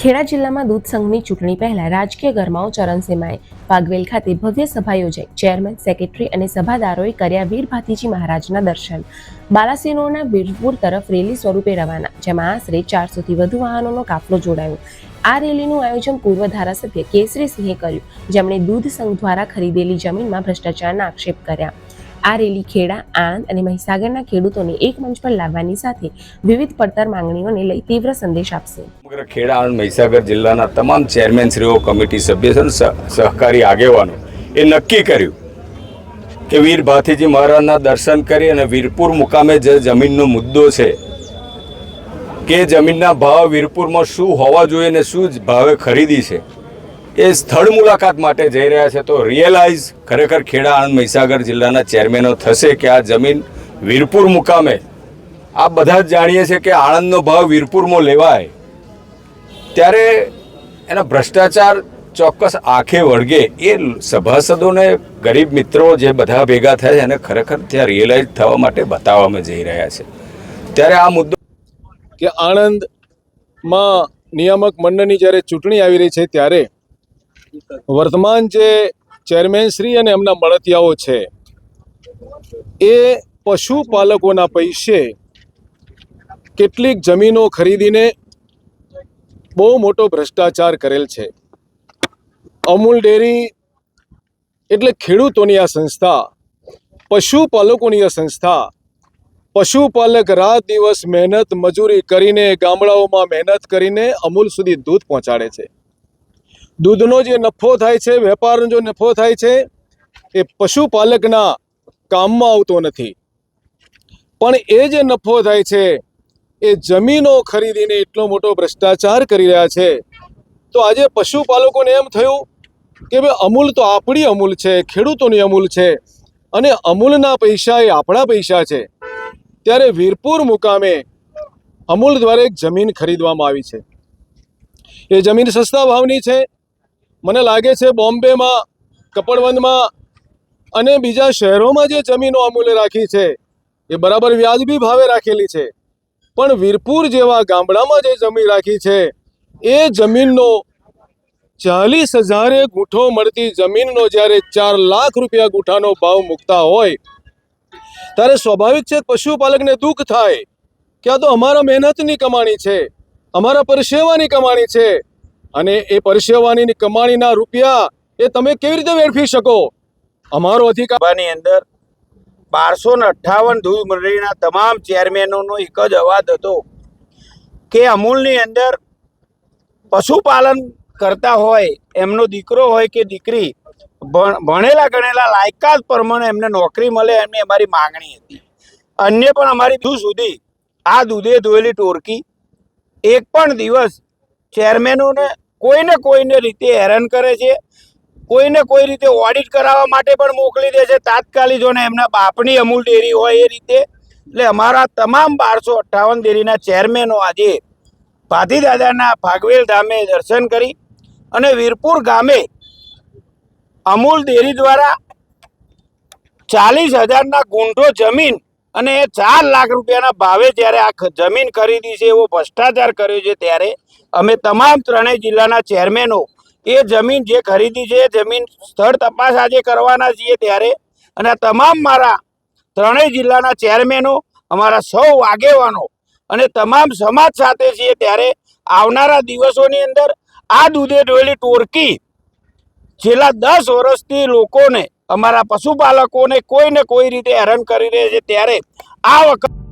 ખેડા જિલ્લામાં દૂધ સંઘની ચૂંટણી પહેલા રાજકીય ગરમાઓ ચરણસીમાએ પાગવેલ ખાતે ભવ્ય સભા યોજાઈ. ચેરમેન, સેક્રેટરી અને સભાદારોએ કર્યા વીર ભાતીજી મહારાજના દર્શન. બાલાસિનોના વીરપુર તરફ રેલી સ્વરૂપે રવાના, જેમાં આશરે ચારસોથી વધુ વાહનોનો કાફલો જોડાયો. આ રેલીનું આયોજન પૂર્વ ધારાસભ્ય કેસરી સિંહે કર્યું. જેમણે દૂધ સંઘ દ્વારા ખરીદેલી જમીનમાં ભ્રષ્ટાચારના આક્ષેપ કર્યા. આ રેલી ખેડા, આણંદ અને મહીસાગરના ખેડૂતોને એક મંચ પર લાવવાની સાથે વિવિધ પડતર માંગણીઓને લઈ તીવ્ર સંદેશ આપશે. સમગ્ર ખેડા આણંદ મહીસાગર જિલ્લાના તમામ ચેરમેનશ્રીઓ કમિટી સભ્ય સહકારી આગેવાનો એ નક્કી કર્યું કે વીર ભાથીજી મહારાજના દર્શન કરી અને વીરપુર મુકામે જે જમીનનો મુદ્દો છે, કે જમીનના ભાવ વીરપુરમાં શું હોવા જોઈએ અને શું ભાવે ખરીદી છે એ સ્થળ મુલાકાત માટે જઈ રહ્યા છે. તો રિયલાઇઝ ખરેખર ખેડા આણંદ મહીસાગર જિલ્લાના ચેરમેનો થશે કે આ જમીન વીરપુર મુકામે. આ બધા જ જાણીએ છીએ કે આણંદનો ભાવ વીરપુરમાં લેવાય. ત્યારે એના ભ્રષ્ટાચાર ચોક્કસ આંખે વળગે એ સભાસદોને, ગરીબ મિત્રો જે બધા ભેગા થયા છે એને ખરેખર ત્યાં રિયલાઇઝ થવા માટે બતાવવામાં જઈ રહ્યા છે. ત્યારે આ મુદ્દો કે આણંદમાં નિયામક મંડળની જ્યારે ચૂંટણી આવી રહી છે ત્યારે વર્તમાન જે ચેરમેન શ્રી અને એમના મળતિયાઓ છે, એ પશુપાલકોના પૈસે કેટલીક જમીનો ખરીદીને બહુ મોટો ભ્રષ્ટાચાર કરેલ છે. અમૂલ ડેરી એટલે ખેડૂતોની આ સંસ્થા, પશુપાલકોની આ સંસ્થા, પશુપાલક રાત દિવસ મહેનત મજૂરી કરીને ગામડાઓમાં મહેનત કરીને અમૂલ સુધી દૂધ પહોંચાડે છે. દૂધનો જે નફો થાય છે, વેપારનો જો નફો થાય છે, એ પશુપાલકના કામમાં આવતો નથી. પણ એ જે નફો થાય છે, એ જમીનો ખરીદીને એટલો મોટો ભ્રષ્ટાચાર કરી રહ્યા છે. તો આજે પશુપાલકોને એમ થયું કે ભાઈ, અમૂલ તો આપણી અમૂલ છે, ખેડૂતોની અમૂલ છે, અને અમૂલના પૈસા એ આપણા પૈસા છે. ત્યારે વીરપુર મુકામે અમૂલ દ્વારા એક જમીન ખરીદવામાં આવી છે. એ જમીન સસ્તા ભાવની છે મને લાગે છે બોમ્બેમાં, કપડવંદમાં અને બીજા શહેરોમાં જે જમીનો અમૂલે રાખી છે, એ બરાબર વ્યાજબી ભાવે રાખેલી છે. પણ વીરપુર જેવા ગામડામાં જે જમીન રાખી છે, એ જમીનનો ચાલીસ હજારે ગુઠ્ઠો મળતી જમીનનો જ્યારે ચાર લાખ રૂપિયા ગુઠાનો ભાવ મૂકતા હોય, ત્યારે સ્વાભાવિક છે પશુપાલકને દુઃખ થાય. કે આ તો અમારા મહેનતની કમાણી છે, અમારા પરસેવાની કમાણી છે અને એ પરસેવાની કમાણીના રૂપિયા એ તમે કેવી રીતે વેડફી શકો? અમારો અધિકાર સભાની અંદર બારસો ને અઠ્ઠાવન ધૂળ મંડળીના તમામ ચેરમેનોનો એક જ અવાજ હતો કે અમૂલની અંદર પશુપાલન કરતા હોય, એમનો દીકરો હોય કે દીકરી, ભણ- ભણેલા ગણેલા લાયકાત પ્રમાણે એમને નોકરી મળે એમની અમારી માંગણી હતી. અન્ય પણ અમારી દૂધ સુધી આ દૂધે ધોયેલી ટોરકી, એક પણ દિવસ ચેરમેનોને કોઈને કોઈને રીતે હેરાન કરે છે, કોઈને કોઈ રીતે ઓડિટ કરાવવા માટે પણ મોકલી દે છે. તાત્કાલિક જોને એમના બાપની અમૂલ ડેરી હોય એ રીતે, એટલે અમારા તમામ બારસો અઠ્ઠાવન ડેરીના ચેરમેનો આજે ભાતી દાદાના ભાગવેલ ધામે દર્શન કરી અને વીરપુર ગામે અમૂલ ડેરી દ્વારા ચાલીસ હજારના ગુંઠો જમીન અને એ ચાર લાખ રૂપિયાના ભાવે જ્યારે આ જમીન ખરીદી છે, એવો ભ્રષ્ટાચાર કર્યો છે ત્યારે અમે તમામ ત્રણેય જિલ્લાના ચેરમેનો એ જમીન જે ખરીદી છે જમીન સ્થળ તપાસ આજે કરવાના છીએ ત્યારે. અને તમામ મારા ત્રણેય જિલ્લાના ચેરમેનો, અમારા સૌ આગેવાનો અને તમામ સમાજ સાથે છીએ ત્યારે આવનારા દિવસોની અંદર આ દૂધે ડોયેલી ટોરકી છેલ્લા દસ વર્ષથી લોકોને અમારા પશુપાલકોને કોઈ ને કોઈ રીતે હેરાન કરી રહે છે ત્યારે આ વખત